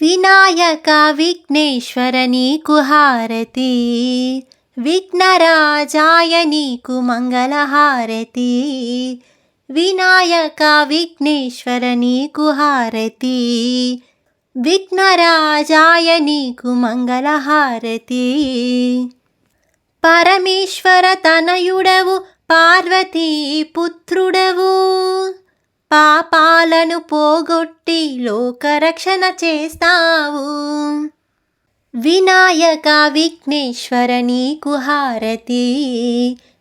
వినాయక విఘ్నేశ్వర నీకు హారతి విఘ్నరాజాయ నీకు మంగళహారతి వినాయక విఘ్నేశ్వర నీకు హారతి విఘ్నరాజాయ నీకు మంగళహారతి పరమేశ్వర తనయుడవు పార్వతీ పుత్రుడవు పాపాలను పోగొట్టి లోకరక్షణ చేస్తావు. వినాయక విఘ్నేశ్వర నీకు హారతి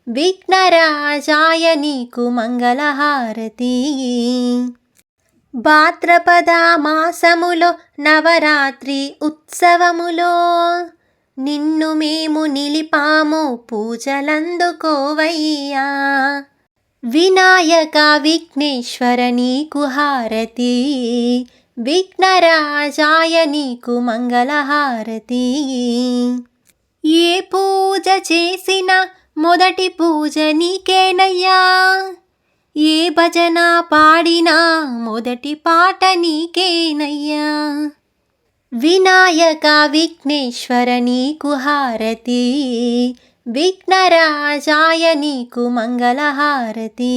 విఘ్నరాజాయ నీకు మంగళహారతి. భాద్రపద మాసములో నవరాత్రి ఉత్సవములో నిన్ను మేము నిలిపాము పూజలందుకోవయ్యా. వినాయక విఘ్నేశ్వర నీకు హారతి. విఘ్నరాజాయ నీకు మంగళహారతి. ఏ పూజ చేసిన మొదటి పూజ నీకేనయ్యా? ఏ భజన పాడినా మొదటి పాట నీకేనయ్యా? వినాయక విఘ్నేశ్వర నీకు హారతి. విఘ్నరాజాయ నీకు మంగళహారతి.